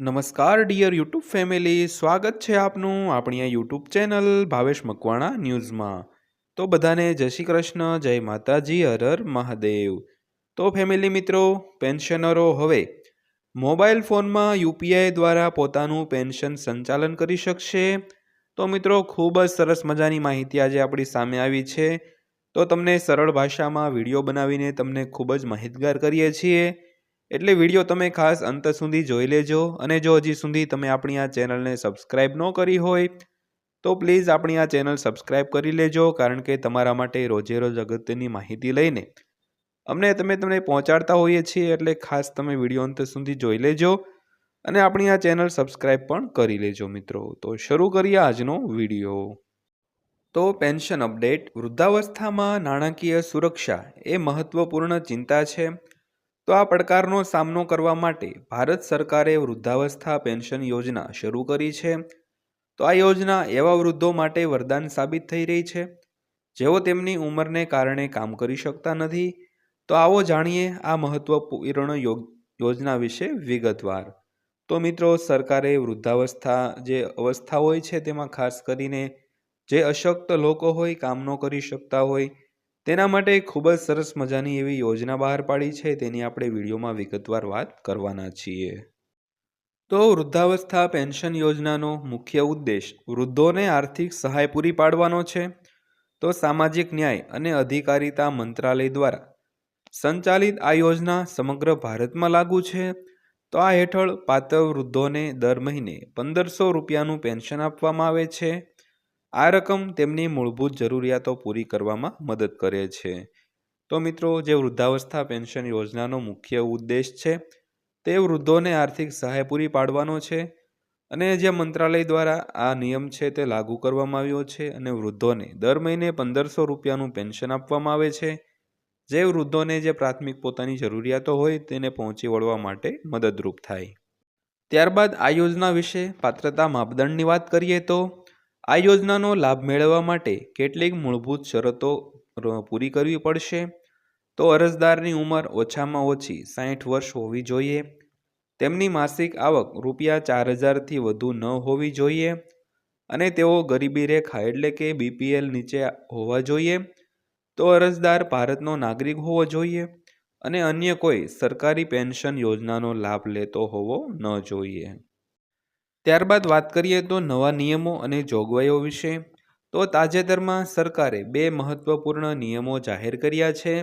નમસ્કાર dear YouTube family સ્વાગત છે આપનું આપણી આ યુટ્યુબ ચેનલ ભાવેશ મકવાણા ન્યૂઝમાં. તો બધાને જય શ્રી કૃષ્ણ, જય માતાજી, હર હર મહાદેવ. તો ફેમિલી મિત્રો પેન્શનરો હવે મોબાઈલ ફોનમાં યુપીઆઈ દ્વારા પોતાનું પેન્શન સંચાલન કરી શકશે? તો મિત્રો, ખૂબ જ સરસ મજાની માહિતી આજે આપણી સામે આવી છે. તો તમને સરળ ભાષામાં વીડિયો બનાવીને તમને ખૂબ જ માહિતગાર કરીએ છીએ. એટલે વીડિયો તમે ખાસ અંત સુધી જોઈ લેજો અને જો હજી સુધી તમે આપણી આ ચેનલને સબસ્ક્રાઈબ ન કરી હોય, તો પ્લીઝ આપણી આ ચેનલ સબસ્ક્રાઈબ કરી લેજો કારણ કે તમારા માટે રોજે રોજ અગત્યની માહિતી લઈને અમને તમે તમને પહોંચાડતા હોઈએ છીએ એટલે ખાસ તમે વીડિયો અંત સુધી જોઈ લેજો અને આપણી આ ચેનલ સબસ્ક્રાઈબ પણ કરી લેજો મિત્રો. તો શરૂ કરીએ આજનો વીડિયો. તો પેન્શન અપડેટ વૃદ્ધાવસ્થામાં નાણાકીય સુરક્ષા એ મહત્વપૂર્ણ ચિંતા છે. તો આ પડકારનો સામનો કરવા માટે ભારત સરકારે વૃદ્ધાવસ્થા પેન્શન યોજના શરૂ કરી છે. તો આ યોજના એવા વૃદ્ધો માટે વરદાન સાબિત થઈ રહી છે. જેઓ તેમની ઉંમરને કારણે કામ કરી શકતા નથી. તો આવો જાણીએ આ મહત્વપૂર્ણ યોજના વિશે વિગતવાર. તો મિત્રો, સરકારે વૃદ્ધાવસ્થા જે અવસ્થા હોય છે તેમાં ખાસ કરીને જે અશક્ત લોકો હોય, કામ ન કરી શકતા હોય તેના માટે ખૂબ જ સરસ મજાની એવી યોજના બહાર પાડી છે. તેની આપણે વિડીયોમાં વિગતવાર વાત કરવાના છીએ. તો વૃદ્ધાવસ્થા પેન્શન યોજનાનો મુખ્ય ઉદ્દેશ વૃદ્ધોને આર્થિક સહાય પૂરી પાડવાનો છે. તો સામાજિક ન્યાય અને અધિકારિતા મંત્રાલય દ્વારા સંચાલિત આ યોજના સમગ્ર ભારતમાં લાગુ છે. તો આ હેઠળ પાત્ર વૃદ્ધોને દર મહિને પંદરસો રૂપિયાનું પેન્શન આપવામાં આવે છે. આ રકમ તેમની મૂળભૂત જરૂરિયાતો પૂરી કરવામાં મદદ કરે છે. તો મિત્રો, જે વૃદ્ધાવસ્થા પેન્શન યોજનાનો મુખ્ય ઉદ્દેશ છે, તે વૃદ્ધોને આર્થિક સહાય પૂરી પાડવાનો છે અને જે મંત્રાલય દ્વારા આ નિયમ છે તે લાગુ કરવામાં આવ્યો છે અને વૃદ્ધોને દર મહિને પંદરસો રૂપિયાનું પેન્શન આપવામાં આવે છે, જે વૃદ્ધોને જે પ્રાથમિક પોતાની જરૂરિયાતો હોય તેને પહોંચી વળવા માટે મદદરૂપ થાય. ત્યારબાદ આ યોજના વિશે પાત્રતા માપદંડની વાત કરીએ તો આ યોજનાનો લાભ મેળવવા માટે કેટલીક મૂળભૂત શરતો પૂરી કરવી પડશે? તો અરજદારની ઉંમર ઓછામાં ઓછી સાહીઠ વર્ષ હોવી જોઈએ. તેમની માસિક આવક રૂપિયા ચાર હજારથી વધુ ન હોવી જોઈએ. અને તેઓ ગરીબી રેખા એટલે કે બીપીએલ નીચે હોવા જોઈએ. તો અરજદાર ભારતનો નાગરિક હોવો જોઈએ. અને અન્ય કોઈ સરકારી પેન્શન યોજનાનો લાભ લેતો હોવો ન જોઈએ. ત્યારબાદ વાત કરીએ તો નવા નિયમો અને જોગવાઈઓ વિશે, તો તાજેતરમાં સરકારે બે મહત્વપૂર્ણ નિયમો જાહેર કર્યા છે.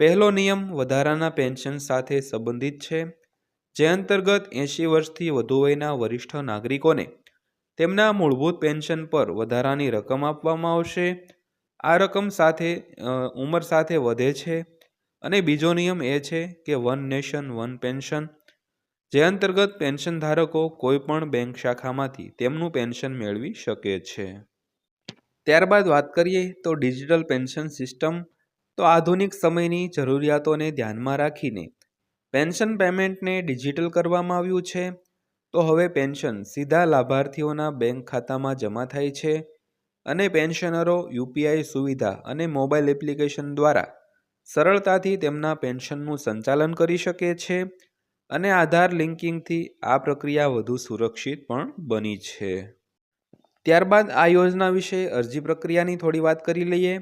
પહેલો નિયમ વધારાના પેન્શન સાથે સંબંધિત છે, જે અંતર્ગત એંશી વર્ષથી વધુ વયના વરિષ્ઠ નાગરિકોને તેમના મૂળભૂત પેન્શન પર વધારાની રકમ આપવામાં આવશે. આ રકમ સાથે ઉંમર સાથે વધે છે અને બીજો નિયમ એ છે કે વન નેશન વન પેન્શન જે અંતર્ગત પેન્શન ધારકો કોઈપણ બેંક શાખામાંથી તેમનું પેન્શન મેળવી શકે છે. ત્યારબાદ વાત કરીએ તો ડિજિટલ પેન્શન સિસ્ટમ, તો આધુનિક સમયની જરૂરિયાતોને ધ્યાનમાં રાખીને પેન્શન પેમેન્ટને ડિજિટલ કરવામાં આવ્યું છે. તો હવે પેન્શન સીધા લાભાર્થીઓના બેંક ખાતામાં જમા થાય છે અને પેન્શનરો યુપીઆઈ સુવિધા અને મોબાઈલ એપ્લિકેશન દ્વારા સરળતાથી તેમના પેન્શનનું સંચાલન કરી શકે છે. અને આધાર લિંકિંગથી આ પ્રક્રિયા વધુ સુરક્ષિત પણ બની છે. ત્યારબાદ આ યોજના વિશે અરજી પ્રક્રિયાની થોડી વાત કરી લઈએ.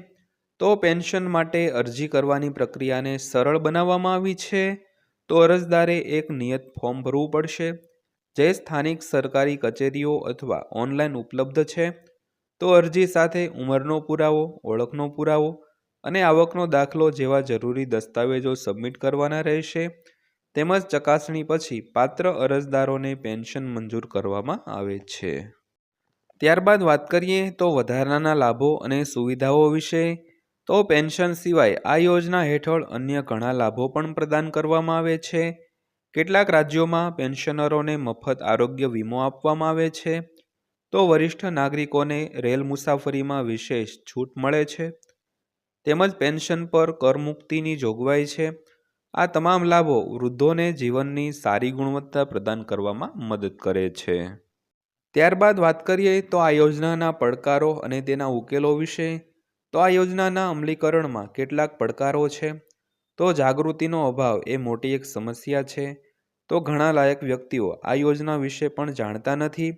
તો પેન્શન માટે અરજી કરવાની પ્રક્રિયાને સરળ બનાવવામાં આવી છે. તો અરજદારે એક નિયત ફોર્મ ભરવું પડશે, જે સ્થાનિક સરકારી કચેરીઓ અથવા ઓનલાઈન ઉપલબ્ધ છે. તો અરજી સાથે ઉંમરનો પુરાવો, ઓળખનો પુરાવો અને આવકનો દાખલો જેવા જરૂરી દસ્તાવેજો સબમિટ કરવાના રહેશે. તેમજ ચકાસણી પછી પાત્ર અરજદારોને પેન્શન મંજૂર કરવામાં આવે છે. ત્યારબાદ વાત કરીએ તો વધારાના લાભો અને સુવિધાઓ વિશે, તો પેન્શન સિવાય આ યોજના હેઠળ અન્ય ઘણા લાભો પણ પ્રદાન કરવામાં આવે છે. કેટલાક રાજ્યોમાં પેન્શનરોને મફત આરોગ્ય વીમો આપવામાં આવે છે. તો વરિષ્ઠ નાગરિકોને રેલ મુસાફરીમાં વિશેષ છૂટ મળે છે. તેમજ પેન્શન પર કરમુક્તિની જોગવાઈ છે. આ તમામ લાભો વૃદ્ધોને જીવનની સારી ગુણવત્તા પ્રદાન કરવામાં મદદ કરે છે. ત્યારબાદ વાત કરીએ તો આ યોજનાના પડકારો અને તેના ઉકેલો વિશે. તો આ યોજનાના અમલીકરણમાં કેટલાક પડકારો છે. તો જાગૃતિનો અભાવ એ મોટી એક સમસ્યા છે. તો ઘણા લાયક વ્યક્તિઓ આ યોજના વિશે પણ જાણતા નથી.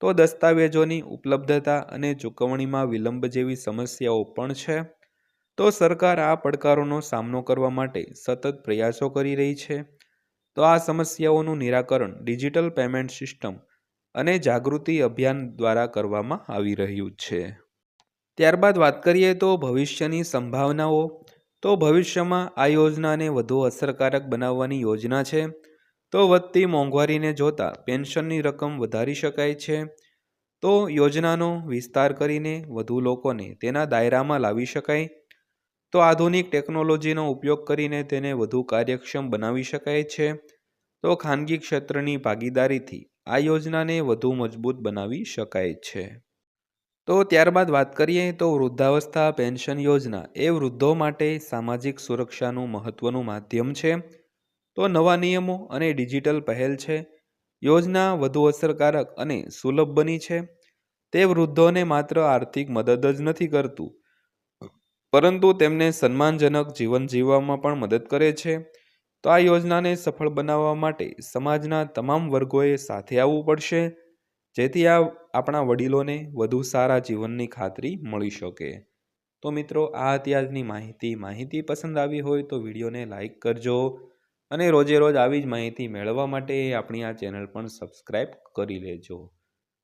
તો દસ્તાવેજોની ઉપલબ્ધતા અને ચૂકવણીમાં વિલંબ જેવી સમસ્યાઓ પણ છે. તો સરકાર આ પડકારોનો સામનો કરવા માટે સતત પ્રયાસો કરી રહી છે. તો આ સમસ્યાઓનું નિરાકરણ ડિજિટલ પેમેન્ટ સિસ્ટમ અને જાગૃતિ અભિયાન દ્વારા કરવામાં આવી રહ્યું છે. ત્યારબાદ વાત કરીએ તો ભવિષ્યની સંભાવનાઓ. તો ભવિષ્યમાં આ યોજનાને વધુ અસરકારક બનાવવાની યોજના છે. તો વધતી મોંઘવારીને જોતા પેન્શનની રકમ વધારી શકાય છે. તો યોજનાનો વિસ્તાર કરીને વધુ લોકોને તેના દાયરામાં લાવી શકાય. તો આધુનિક ટેકનોલોજીનો ઉપયોગ કરીને તેને વધુ કાર્યક્ષમ બનાવી શકાય છે. તો ખાનગી ક્ષેત્રની ભાગીદારીથી આ યોજનાને વધુ મજબૂત બનાવી શકાય છે. તો ત્યારબાદ વાત કરીએ તો વૃદ્ધાવસ્થા પેન્શન યોજના એ વૃદ્ધો માટે સામાજિક સુરક્ષાનું મહત્વનું માધ્યમ છે. તો નવા નિયમો અને ડિજિટલ પહેલ છે. યોજના વધુ અસરકારક અને સુલભ બની છે. તે વૃદ્ધોને માત્ર આર્થિક મદદ જ નથી કરતું પરંતુ તેમને સન્માનજનક જીવન જીવવામાં પણ મદદ કરે છે. તો આ યોજનાને સફળ બનાવવા માટે સમાજના તમામ વર્ગોએ સાથે આવવું પડશે, જેથી આ આપણા વડીલોને વધુ સારા જીવનની ખાતરી મળી શકે. તો મિત્રો, આ હતી આજની માહિતી. માહિતી પસંદ આવી હોય તો વિડીયોને લાઈક કરજો અને રોજે રોજ આવી જ માહિતી મેળવવા માટે આપણી આ ચેનલ પણ સબસ્ક્રાઈબ કરી લેજો.